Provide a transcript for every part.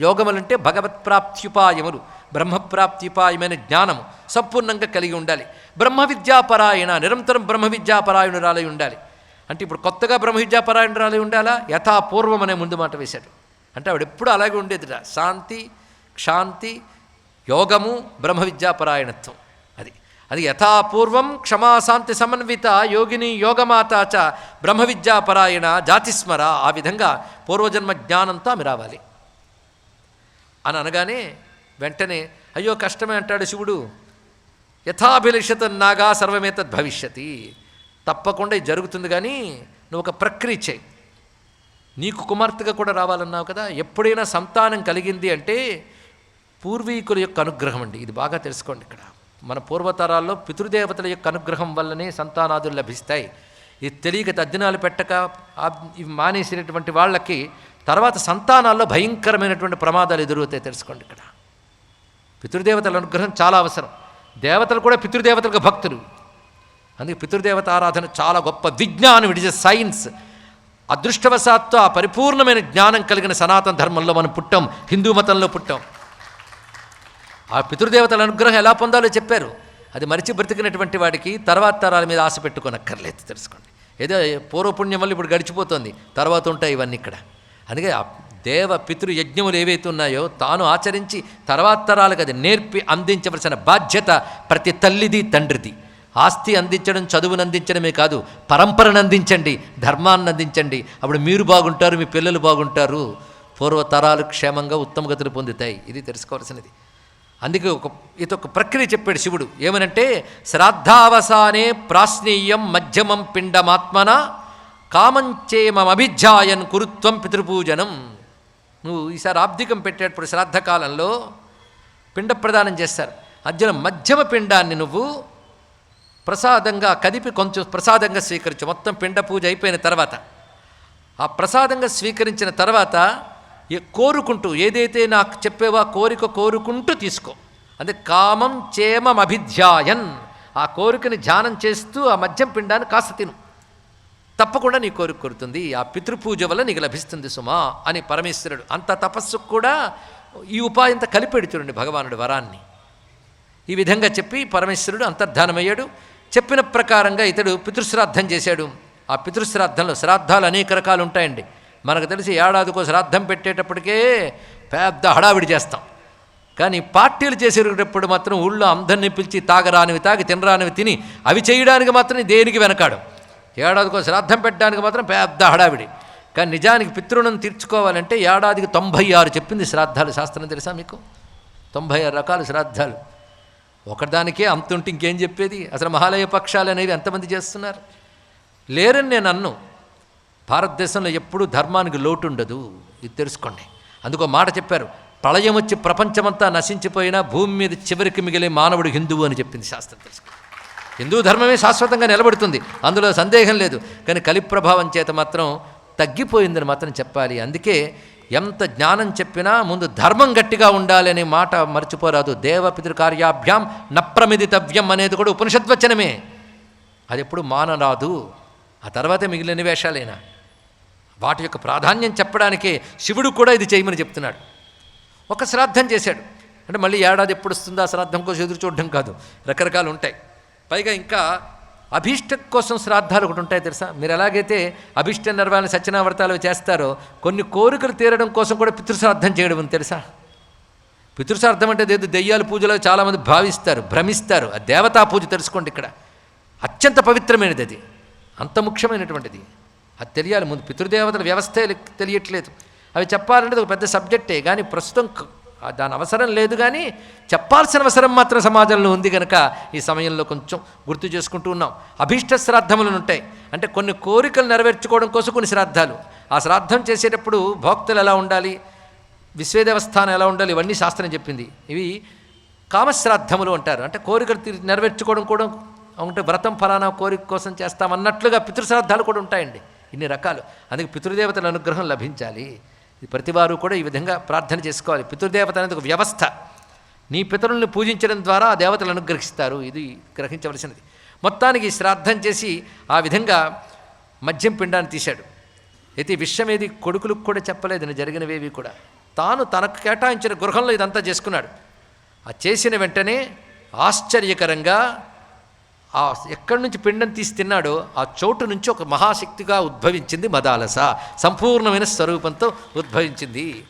యోగములంటే భగవత్ప్రాప్త్యుపాయములు బ్రహ్మప్రాప్త్యుపాయమైన జ్ఞానము సంపూర్ణంగా కలిగి ఉండాలి. బ్రహ్మ విద్యాపరాయణ నిరంతరం బ్రహ్మ విద్యాపరాయణురాలై ఉండాలి. అంటే ఇప్పుడు కొత్తగా బ్రహ్మ విద్యాపరాయణురాలై ఉండాలా? యథాపూర్వం అనే ముందు మాట వేశాడు. అంటే ఆవిడ ఎప్పుడు అలాగే ఉండేదిట. శాంతి క్షాంతి యోగము బ్రహ్మ విద్యాపరాయణత్వం అది. అది యథాపూర్వం క్షమాశాంతి సమన్విత యోగిని యోగమాత చ బ్రహ్మ విద్యాపరాయణ జాతిస్మర. ఆ విధంగా పూర్వజన్మ జ్ఞానంతో ఆమె రావాలి. అనగానే వెంటనే అయ్యో కష్టమే అంటాడు శివుడు. యథాభిలషిత నాగా సర్వమేతద్ భవిష్యతి. తప్పకుండా ఇది జరుగుతుంది కానీ నువ్వు ఒక ప్రక్రియ చేయి. నీకు కుమార్తెగా కూడా రావాలన్నావు కదా ఎప్పుడైనా సంతానం కలిగింది అంటే పూర్వీకుల యొక్క అనుగ్రహం అండి. ఇది బాగా తెలుసుకోండి ఇక్కడ. మన పూర్వతరాల్లో పితృదేవతల యొక్క అనుగ్రహం వల్లనే సంతానాదులు లభిస్తాయి. ఇది తెలియక తద్దినాలు పెట్టక ఇవి మానేసినటువంటి వాళ్ళకి తర్వాత సంతానాల్లో భయంకరమైనటువంటి ప్రమాదాలు ఎదురవుతాయి తెలుసుకోండి ఇక్కడ. పితృదేవతల అనుగ్రహం చాలా అవసరం. దేవతలు కూడా పితృదేవతలకు భక్తులు. అందుకే పితృదేవత ఆరాధన చాలా గొప్ప విజ్ఞానం. ఇట్ ఇస్ ఎ సైన్స్ అదృష్టవశాత్తు ఆ పరిపూర్ణమైన జ్ఞానం కలిగిన సనాతన ధర్మంలో మనం పుట్టాం. హిందూ మతంలో పుట్టాం. ఆ పితృదేవతల అనుగ్రహం ఎలా పొందాలో చెప్పారు. అది మరిచి బ్రతికినటువంటి వాడికి తర్వాత తరాల మీద ఆశ పెట్టుకోనక్కర్లేదు తెలుసుకోండి. ఏదో పూర్వపుణ్యం వల్ల ఇప్పుడు గడిచిపోతుంది. తర్వాత ఉంటాయి ఇవన్నీ ఇక్కడ. అందుకే దేవ పితృ యజ్ఞములు ఏవైతే ఉన్నాయో తాను ఆచరించి తర్వాత తరాలకు అది నేర్పి అందించవలసిన బాధ్యత ప్రతి తల్లిది తండ్రిది. ఆస్తి అందించడం చదువును అందించడమే కాదు పరంపరను అందించండి ధర్మాన్ని అందించండి. అప్పుడు మీరు బాగుంటారు మీ పిల్లలు బాగుంటారు. పూర్వతరాలు క్షేమంగా ఉత్తమగతులు పొందుతాయి. ఇది తెలుసుకోవాల్సినది. అందుకే ఒక ఇది ఒక ప్రక్రియ చెప్పాడు శివుడు. ఏమనంటే శ్రాద్ధావసానే ప్రాశ్నీయం మధ్యమం పిండమాత్మన కామంచేమభిధ్యాయన్ కురుత్వం పితృపూజనం. నువ్వు ఈసారి ఆబ్దికం పెట్టేటప్పుడు శ్రాద్ధకాలంలో పిండ ప్రదానం చేస్తారు. మధ్యలో మధ్యమ పిండాన్ని నువ్వు ప్రసాదంగా కదిపి కొంచెం ప్రసాదంగా స్వీకరించు. మొత్తం పిండ పూజ అయిపోయిన తర్వాత. ఆ ప్రసాదంగా స్వీకరించిన తర్వాత ఏ- కోరుకుంటూ ఏదైతే నాకు చెప్పేవా కోరిక కోరుకుంటూ తీసుకో. అంటే కామం చేమం అభిధ్యాయన్. ఆ కోరికని ధ్యానం చేస్తూ ఆ మద్యం పిండాన్ని కాస్త తిను. తప్పకుండా నీ కోరిక కోరుతుంది. ఆ పితృపూజ వల్ల నీకు లభిస్తుంది సుమా అని పరమేశ్వరుడు. అంత తపస్సుకు కూడా ఈ ఉపాయంత కలిపెడు చూడండి భగవానుడు వరాన్ని. ఈ విధంగా చెప్పి పరమేశ్వరుడు అంతర్ధానమయ్యాడు. చెప్పిన ప్రకారంగా ఇతడు పితృశ్రాద్ధం చేశాడు. ఆ పితృశ్రాద్ధంలో శ్రాద్ధాలు అనేక రకాలు ఉంటాయండి. మనకు తెలిసి ఏడాదికో శ్రాద్ధం పెట్టేటప్పటికే పెద్ద హడావిడి చేస్తాం. కానీ పార్టీలు చేసేటప్పుడు మాత్రం ఊళ్ళో అందరినీ పిలిచి తాగరానివి తాగి తినరానివి తిని అవి చేయడానికి మాత్రం దేనికి వెనకాడు? ఏడాదికో శ్రాద్ధం పెట్టడానికి మాత్రం పెద్ద హడావిడి. కానీ నిజానికి పితృణం తీర్చుకోవాలంటే ఏడాదికి తొంభై ఆరు చెప్పింది శ్రాద్ధాలు. శాస్త్రం తెలుసా మీకు? తొంభై ఆరు రకాల శ్రాద్ధాలు. ఒకదానికే అంతుంటే ఇంకేం చెప్పేది? అసలు మహాలయ పక్షాలు అనేవి ఎంతమంది చేస్తున్నారు? లేరని నేను అన్ను. భారతదేశంలో ఎప్పుడూ ధర్మానికి లోటు ఉండదు ఇది తెలుసుకోండి. అందుకో మాట చెప్పారు. ప్రళయం వచ్చి ప్రపంచమంతా నశించిపోయినా భూమి మీద చివరికి మిగిలే మానవుడు హిందువు అని చెప్పింది శాస్త్రం తెలుసుకోండి. హిందూ ధర్మమే శాశ్వతంగా నిలబడుతుంది. అందులో సందేహం లేదు. కానీ కలి ప్రభావం చేత మాత్రం తగ్గిపోయిందని మాత్రం చెప్పాలి. అందుకే ఎంత జ్ఞానం చెప్పినా ముందు ధర్మం గట్టిగా ఉండాలనే మాట మర్చిపోరాదు. దేవపితృ కార్యాభ్యాం నప్రమిదితవ్యం అనేది కూడా ఉపనిషద్వచనమే. అది ఎప్పుడు మానరాదు. ఆ తర్వాతే మిగిలిన వేషాలైనా వాటి యొక్క ప్రాధాన్యం చెప్పడానికే శివుడు కూడా ఇది చేయమని చెప్తున్నాడు. ఒక శ్రాద్ధం చేశాడు. అంటే మళ్ళీ ఏడాది ఎప్పుడు వస్తుందో ఆ శ్రాద్ధం కోసం ఎదురు చూడడం కాదు. రకరకాలు ఉంటాయి. పైగా ఇంకా అభీష్టం కోసం శ్రాద్ధాలు ఒకటి ఉంటాయి తెలుసా? మీరు ఎలాగైతే అభీష్ట నిర్వహణ సత్యనావ్రతాలు చేస్తారో కొన్ని కోరికలు తీరడం కోసం కూడా పితృశ్రాద్ధం చేయడం ఉంది తెలుసా? పితృశ్రాద్ధం అంటే ఏదో దెయ్యాల పూజలో చాలామంది భావిస్తారు భ్రమిస్తారు. ఆ దేవతా పూజ తెలుసుకోండి ఇక్కడ. అత్యంత పవిత్రమైనది అది. అంత ముఖ్యమైనటువంటిది. అది తెలియాలి. ముందు పితృదేవతల వ్యవస్థ తెలియట్లేదు. అవి చెప్పాలంటే ఒక పెద్ద సబ్జెక్టే కానీ ప్రస్తుతం దాని అవసరం లేదు కానీ చెప్పాల్సిన అవసరం మాత్రం సమాజంలో ఉంది కనుక ఈ సమయంలో కొంచెం గుర్తు చేసుకుంటూ ఉన్నాం. అభీష్ట శ్రాద్ధములు ఉంటాయి. అంటే కొన్ని కోరికలు నెరవేర్చుకోవడం కోసం కొన్ని శ్రాద్ధాలు. ఆ శ్రాద్ధం చేసేటప్పుడు భోక్తలు ఎలా ఉండాలి? విశ్వేదేవస్థానం ఎలా ఉండాలి? ఇవన్నీ శాస్త్రం చెప్పింది. ఇవి కామశ్రాద్ధములు అంటారు. అంటే కోరికలు నెరవేర్చుకోవడం కూడా అంటే వ్రతం ఫలానా కోరిక కోసం చేస్తామన్నట్లుగా పితృశ్రాద్ధాలు కూడా ఉంటాయండి. ఇన్ని రకాలు. అందుకే పితృదేవతల అనుగ్రహం లభించాలి. ప్రతివారు కూడా ఈ విధంగా ప్రార్థన చేసుకోవాలి. పితృదేవత అనేది ఒక వ్యవస్థ. నీ పితరుల్ని పూజించడం ద్వారా ఆ దేవతలు అనుగ్రహిస్తారు. ఇది గ్రహించవలసినది. మొత్తానికి శ్రాద్ధం చేసి ఆ విధంగా మద్యం పిండాన్ని తీశాడు. అయితే ఈ విషయం ఏది కొడుకులకు కూడా చెప్పలేదు. జరిగినవేవి కూడా. తాను తనకు కేటాయించిన గృహంలో ఇదంతా చేసుకున్నాడు. ఆ చేసిన వెంటనే ఆశ్చర్యకరంగా ఆ ఎక్కడి నుంచి పిండం తీసి తిన్నాడో ఆ చోటు నుంచి ఒక మహాశక్తిగా ఉద్భవించింది మదాలస. సంపూర్ణమైన స్వరూపంతో ఉద్భవించింది.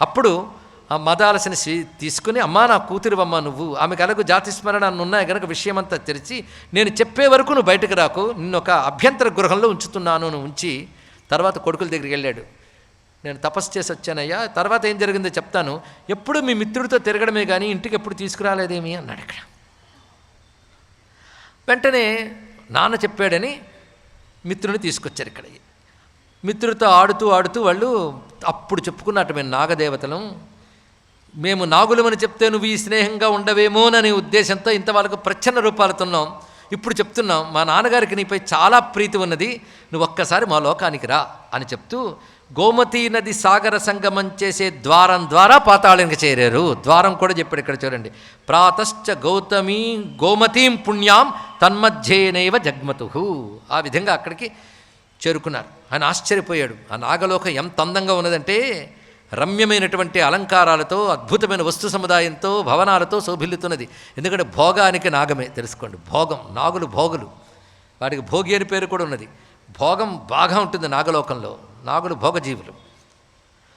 అప్పుడు ఆ మదాలసని తీసుకుని అమ్మా నా కూతురివమ్మ నువ్వు. ఆమెకు అలాగూ జాతి స్మరణ ఉన్నాయి కనుక విషయమంతా తెరిచి నేను చెప్పే వరకు నువ్వు బయటకు రాకు. నిన్ను ఒక అభ్యంతర గృహంలో ఉంచుతున్నాను నువ్వు ఉంచి తర్వాత కొడుకుల దగ్గరికి వెళ్ళాడు. నేను తపస్సు చేసి వచ్చానయ్యా. తర్వాత ఏం జరిగిందో చెప్తాను. ఎప్పుడు మీ మిత్రుడితో తిరగడమే కానీ ఇంటికి ఎప్పుడు తీసుకురాలేదేమి? అన్నాడు ఇక్కడ. వెంటనే నాన్న చెప్పాడని మిత్రుని తీసుకొచ్చారు ఇక్కడ మిత్రుడితో ఆడుతూ ఆడుతూ వాళ్ళు అప్పుడు చెప్పుకున్నట్టు మేము నాగదేవతలం మేము నాగులమని చెప్తే నువ్వు ఈ స్నేహంగా ఉండవేమోననే ఉద్దేశంతో ఇంత వాళ్ళకు ప్రచ్ఛన్న రూపాలుతున్నాం. ఇప్పుడు చెప్తున్నాం మా నాన్నగారికి నీపై చాలా ప్రీతి ఉన్నది నువ్వు ఒక్కసారి మా లోకానికి రా అని చెప్తూ గోమతీ నది సాగర సంగమం చేసే ద్వారం ద్వారా పాతాళానికి చేరారు. ద్వారం కూడా చెప్పాడు ఇక్కడ చూడండి. ప్రాతశ్చ గౌతమీ గోమతీం పుణ్యాం తన్మధ్యేనైవ జగ్మతు. ఆ విధంగా అక్కడికి చేరుకున్నారు. ఆయన ఆశ్చర్యపోయాడు. ఆ నాగలోకం ఎంత అందంగా ఉన్నదంటే రమ్యమైనటువంటి అలంకారాలతో అద్భుతమైన వస్తు సముదాయంతో భవనాలతో శోభిల్లుతున్నది. ఎందుకంటే భోగానికి నాగమే తెలుసుకోండి. భోగం నాగులు భోగులు. వాటికి భోగి అని పేరు కూడా ఉన్నది. భోగం బాగా ఉంటుంది నాగలోకంలో. నాగులు భోగజీవులు.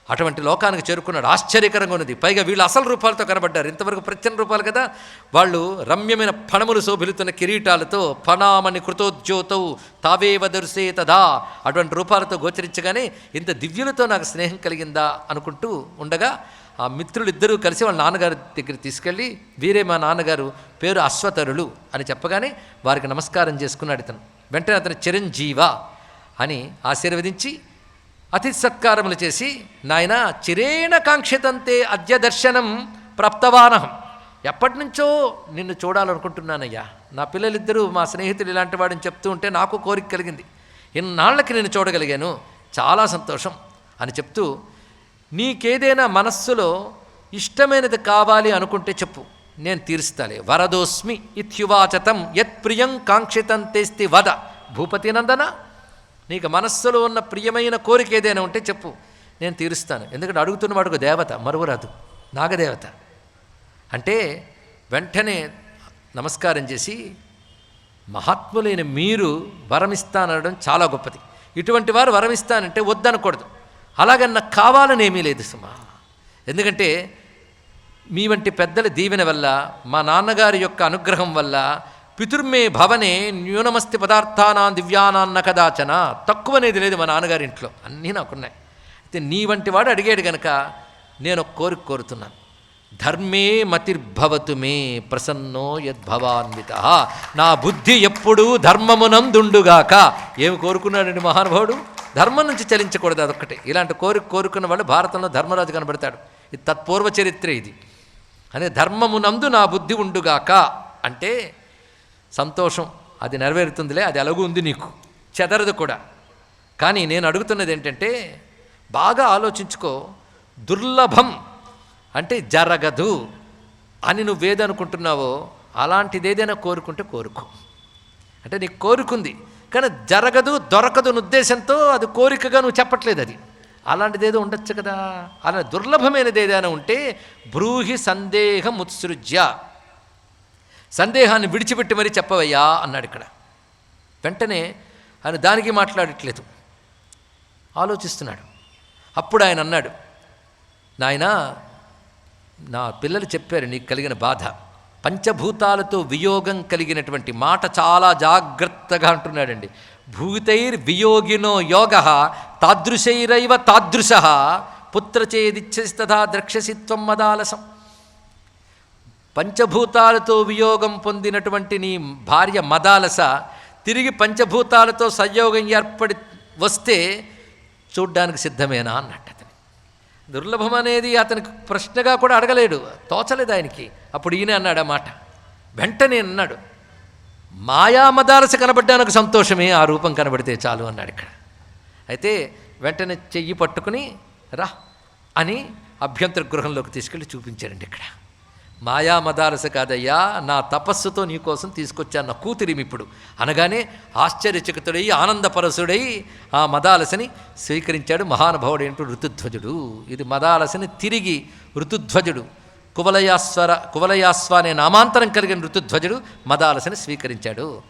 అటువంటి లోకానికి చేరుకున్నాడు. ఆశ్చర్యకరంగా ఉన్నది. పైగా వీళ్ళు అసలు రూపాలతో కనబడ్డారు. ఇంతవరకు ప్రత్యన రూపాలు కదా? వాళ్ళు రమ్యమైన ఫణములు శోభిలుతున్న కిరీటాలతో ఫణామని కృతోద్యోతౌ తావేవ దర్శే తదా అటువంటి రూపాలతో గోచరించగానే ఇంత దివ్యులతో నాకు స్నేహం కలిగిందా అనుకుంటూ ఉండగా ఆ మిత్రులిద్దరూ కలిసి వాళ్ళ నాన్నగారి దగ్గర తీసుకెళ్ళి వీరే మా నాన్నగారు పేరు అశ్వతరులు అని చెప్పగానే వారికి నమస్కారం చేసుకున్నాడు ఇతను. వెంటనే అతను చిరంజీవ అని ఆశీర్వదించి అతిథి సత్కారములు చేసి నాయన చిరేణ కాంక్షితంతే అద్య దర్శనం ప్రాప్తవానహం. ఎప్పటి నుంచో నిన్ను చూడాలనుకుంటున్నానయ్యా. నా పిల్లలిద్దరూ మా స్నేహితులు ఇలాంటి వాడిని చెప్తూ ఉంటే నాకు కోరిక కలిగింది. ఇన్నాళ్ళకి నేను చూడగలిగాను. చాలా సంతోషం అని చెప్తూ నీకేదైనా మనస్సులో ఇష్టమైనది కావాలి అనుకుంటే చెప్పు. నేను తీరుస్తాలే. వరదోస్మి ఇత్యువాచతం యత్ ప్రియం కాంక్షితం తెస్తి వద. భూపతి నందన? నీకు మనస్సులో ఉన్న ప్రియమైన కోరిక ఏదైనా ఉంటే చెప్పు. నేను తీరుస్తాను. ఎందుకంటే అడుగుతున్న వాడుకు దేవత మరువరాదు. నాగదేవత. అంటే వెంటనే నమస్కారం చేసి మహాత్ములైన మీరు వరమిస్తానడం చాలా గొప్పది. ఇటువంటి వారు వరమిస్తానంటే వద్దనకూడదు. అలాగని నాకు కావాలని ఏమీ లేదు సుమా. ఎందుకంటే మీ వంటి పెద్దల దీవెన వల్ల మా నాన్నగారి యొక్క అనుగ్రహం వల్ల పితుర్మే భవనే న్యూనమస్తి పదార్థానా దివ్యానాన్న కదాచన. తక్కువనేది లేదు మా నాన్నగారి ఇంట్లో. అన్నీ నాకున్నాయి. అయితే నీ వంటి వాడు అడిగాడు గనక నేను ఒక కోరిక కోరుతున్నాను. ధర్మే మతిర్భవతు మే ప్రసన్నో యద్భవాన్విత. నా బుద్ధి ఎప్పుడూ ధర్మమునందుండుగాక. ఏమి కోరుకున్నాడండి మహానుభావుడు? ధర్మం నుంచి చలించకూడదు అదొక్కటే. ఇలాంటి కోరిక కోరుకున్న వాళ్ళు భారతంలో ధర్మరాజు కనబడతాడు. ఇది తత్పూర్వ చరిత్ర ఇది. అనే ధర్మమునందు నా బుద్ధి ఉండుగాక అంటే సంతోషం అది నెరవేరుతుందిలే అది అలగు ఉంది నీకు. చెదరదు కూడా. కానీ నేను అడుగుతున్నది ఏంటంటే బాగా ఆలోచించుకో దుర్లభం అంటే జరగదు అని నువ్వేదనుకుంటున్నావో అలాంటిది ఏదైనా కోరుకుంటే కోరుకో. అంటే నీకు కోరుకుంది కానీ జరగదు దొరకదు ఉద్దేశంతో అది కోరికగా నువ్వు చెప్పట్లేదు అది. అలాంటిది ఏదో ఉండొచ్చు కదా. అలా దుర్లభమైనది ఏదైనా ఉంటే బ్రూహి సందేహం ఉత్సృజ్య. సందేహాన్ని విడిచిపెట్టి మరీ చెప్పవయ్యా అన్నాడు ఇక్కడ. వెంటనే ఆయన దానికి మాట్లాడట్లేదు. ఆలోచిస్తున్నాడు. అప్పుడు ఆయన అన్నాడు నాయనా నా పిల్లలు చెప్పారు నీకు కలిగిన బాధ. పంచభూతాలతో వియోగం కలిగినటువంటి మాట చాలా జాగ్రత్తగా అంటున్నాడండి. భూతైర్ వియోగినో యోగ తాదృశైరైవ తాదృశ పుత్రచేదిచ్చస్తథా ద్రక్షసిత్వం మదాలసం పంచభూతాలతో వియోగం పొందినటువంటి నీ భార్య మదాలస తిరిగి పంచభూతాలతో సంయోగం ఏర్పడి వస్తే చూడ్డానికి సిద్ధమేనా అన్నట్టు. దుర్లభం అనేది అతనికి ప్రశ్నగా కూడా అడగలేడు తోచలేదు ఆయనకి. అప్పుడు ఈయన అన్నాడు ఆ మాట. వెంటనే అన్నాడు మాయామదాలస కనబడ్డానికి సంతోషమే ఆ రూపం కనబడితే చాలు అన్నాడు ఇక్కడ. అయితే వెంటనే చెయ్యి పట్టుకుని రా అని అభ్యంతర గృహంలోకి తీసుకెళ్ళి చూపించారండి ఇక్కడ. మాయా మదాలస కాదయ్యా నా తపస్సుతో నీకోసం తీసుకొచ్చాను నా కూతురిమి ఇప్పుడు. అనగానే ఆశ్చర్యచకితుడై ఆనందపరసుడై ఆ మదాలసని స్వీకరించాడు మహానుభావుడైనటు ఋతుధ్వజుడు. ఇది మదాలసని తిరిగి ఋతుధ్వజుడు. కువలయాస్వర కువలయాస్వ అనే నామాంతరం కలిగిన ఋతుధ్వజుడు మదాలసని స్వీకరించాడు.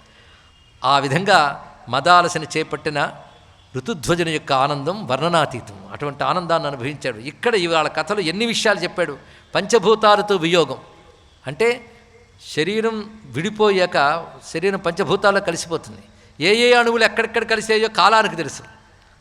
ఆ విధంగా మదాలసని చేపట్టిన ఋతుధ్వజుని యొక్క ఆనందం వర్ణనాతీతం. అటువంటి ఆనందాన్ని అనుభవించాడు. ఇక్కడ ఇవాళ కథలు ఎన్ని విషయాలు చెప్పాడు? పంచభూతాలతో వియోగం. అంటే శరీరం విడిపోయాక శరీరం పంచభూతాల్లో కలిసిపోతుంది. ఏ ఏ అణువులు ఎక్కడెక్కడ కలిసాయో కాలానికి తెలుసు.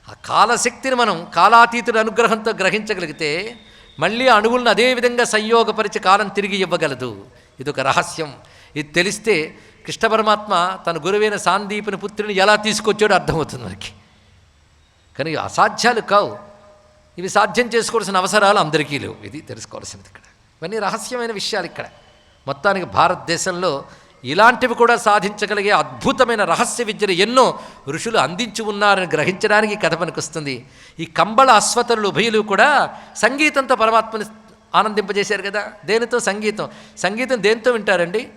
ఆ కాలశక్తిని మనం కాలాతీతుడి అనుగ్రహంతో గ్రహించగలిగితే మళ్ళీ అణువులను అదే విధంగా సంయోగపరిచి కాలం తిరిగి ఇవ్వగలదు. ఇది ఒక రహస్యం. ఇది తెలిస్తే కృష్ణ పరమాత్మ తన గురువైన సాందీపుని పుత్రుని ఎలా తీసుకొచ్చాడో అర్థమవుతుంది మనకి. కానీ అసాధ్యాలు కావు. ఇవి సాధ్యం చేసుకోవాల్సిన అవసరాలు అందరికీ లేవు. ఇది తెలుసుకోవాల్సినది ఇక్కడ. ఇవన్నీ రహస్యమైన విషయాలు ఇక్కడ. మొత్తానికి భారతదేశంలో ఇలాంటివి కూడా సాధించగలిగే అద్భుతమైన రహస్య విద్యలు ఎన్నో ఋషులు అందించి ఉన్నారని గ్రహించడానికి కథ పనికొస్తుంది. ఈ కంబళ అశ్వతరులు ఉభయులు కూడా సంగీతంతో పరమాత్మని ఆనందింపజేశారు కదా? దేనితో? సంగీతం. సంగీతం దేనితో వింటారండి?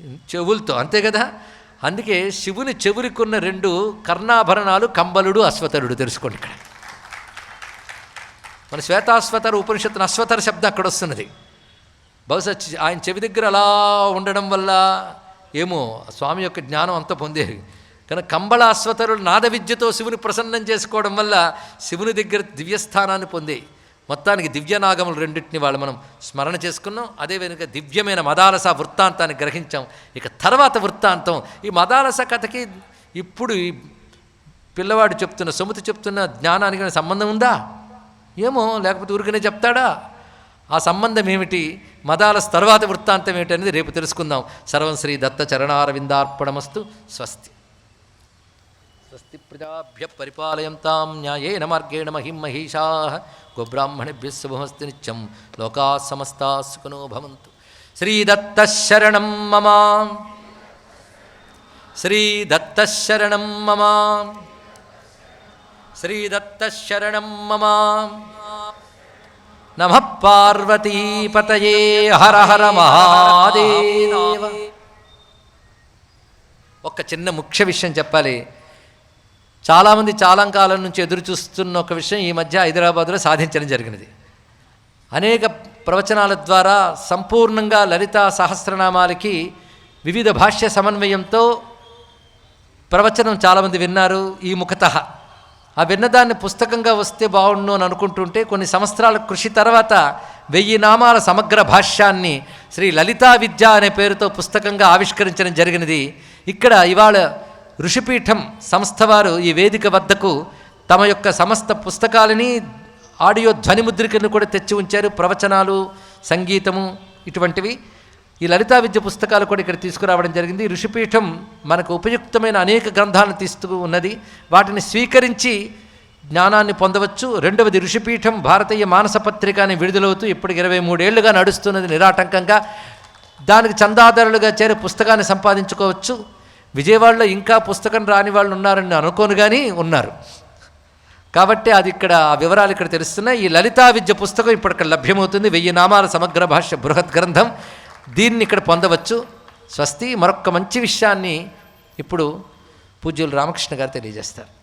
చెవులతో. అంతే కదా? అందుకే శివుని చెవులకున్న రెండు కర్ణాభరణాలు కంబలుడు అశ్వతరుడు తెలుసుకోండి ఇక్కడ. మన శ్వేతాశ్వతర ఉపనిషత్తున అశ్వతర శబ్దం అక్కడ వస్తున్నది. బహుశా ఆయన చెవి దగ్గర అలా ఉండడం వల్ల ఏమో స్వామి యొక్క జ్ఞానం అంత పొందేది. కానీ కంబళ అశ్వతరులు నాద విద్యతో శివుని ప్రసన్నం చేసుకోవడం వల్ల శివుని దగ్గర దివ్యస్థానాన్ని పొందే మొత్తానికి దివ్యనాగములు రెండింటిని వాళ్ళు మనం స్మరణ చేసుకున్నాం. అదే వెనుక దివ్యమైన మదాలస వృత్తాంతాన్ని గ్రహించాం. ఇక తర్వాత వృత్తాంతం. ఈ మదాలస కథకి ఇప్పుడు ఈ పిల్లవాడు చెప్తున్న సొముతి చెప్తున్న జ్ఞానానికి సంబంధం ఉందా? ఏమో లేకపోతే ఊరికనే చెప్తాడా? ఆ సంబంధం ఏమిటి? మదాలస్ తర్వాత వృత్తాంతం ఏమిటి అనేది రేపు తెలుసుకుందాం. సర్వం శ్రీ దత్త చరణారవిందార్పణమస్తు. స్వస్తి. స్వస్తి ప్రజాభ్య పరిపాలయంతాం న్యాయేన మార్గేణ మహిం మహిషా. గోబ్రాహ్మణిభ్య శుభమస్తి నిత్యం లోకా సమస్తా సుఖనో భవంతు. శ్రీదత్తశరణం మమ. శ్రీదత్తశరణం మమ. శ్రీదత్తశరణం మమ. నమ పార్వతీపతయే హర హర మహాదేవ. ఒక చిన్న ముఖ్య విషయం చెప్పాలి. చాలామంది చాలా కాలం నుంచి ఎదురు చూస్తున్న ఒక విషయం ఈ మధ్య హైదరాబాద్లో సాధించడం జరిగినది. అనేక ప్రవచనాల ద్వారా సంపూర్ణంగా లలిత సహస్రనామాలకి వివిధ భాష్య సమన్వయంతో ప్రవచనం చాలామంది విన్నారు. ఈ ముఖత ఆ విన్నదాన్ని పుస్తకంగా వస్తే బాగుండు అని అనుకుంటుంటే కొన్ని సంవత్సరాల కృషి తర్వాత వెయ్యి నామాల సమగ్ర భాష్యాన్ని శ్రీ లలితా విద్య అనే పేరుతో పుస్తకంగా ఆవిష్కరించడం జరిగినది. ఇక్కడ ఇవాళ ఋషిపీఠం సంస్థ వారు ఈ వేదిక వద్దకు తమ యొక్క సమస్త పుస్తకాలని ఆడియో ధ్వని ముద్రికలను కూడా తెచ్చి ఉంచారు. ప్రవచనాలు సంగీతము ఇటువంటివి. ఈ లలితా విద్య పుస్తకాలు కూడా ఇక్కడ తీసుకురావడం జరిగింది. ఋషిపీఠం మనకు ఉపయుక్తమైన అనేక గ్రంథాలను తీస్తూ ఉన్నది. వాటిని స్వీకరించి జ్ఞానాన్ని పొందవచ్చు. రెండవది ఋషిపీఠం భారతీయ మానస పత్రిక అని విడుదలవుతూ ఇప్పటికి ఇరవై మూడేళ్ళుగా నడుస్తున్నది నిరాటంకంగా. దానికి చందాదారులుగా చేరి పుస్తకాన్ని సంపాదించుకోవచ్చు. విజయవాడలో ఇంకా పుస్తకం రాని వాళ్ళు ఉన్నారని అనుకోను కానీ ఉన్నారు. కాబట్టి అది ఇక్కడ ఆ వివరాలు ఇక్కడ తెలుస్తున్నాయి. ఈ లలితా విద్య పుస్తకం ఇప్పుడు ఇక్కడ లభ్యమవుతుంది. వెయ్యి నామాల సమగ్ర భాష్య బృహత్ గ్రంథం. దీన్ని ఇక్కడ పొందవచ్చు. స్వస్తి మరొక మంచి విషయాన్ని ఇప్పుడు పూజ్యులు రామకృష్ణ గారు తెలియజేస్తారు.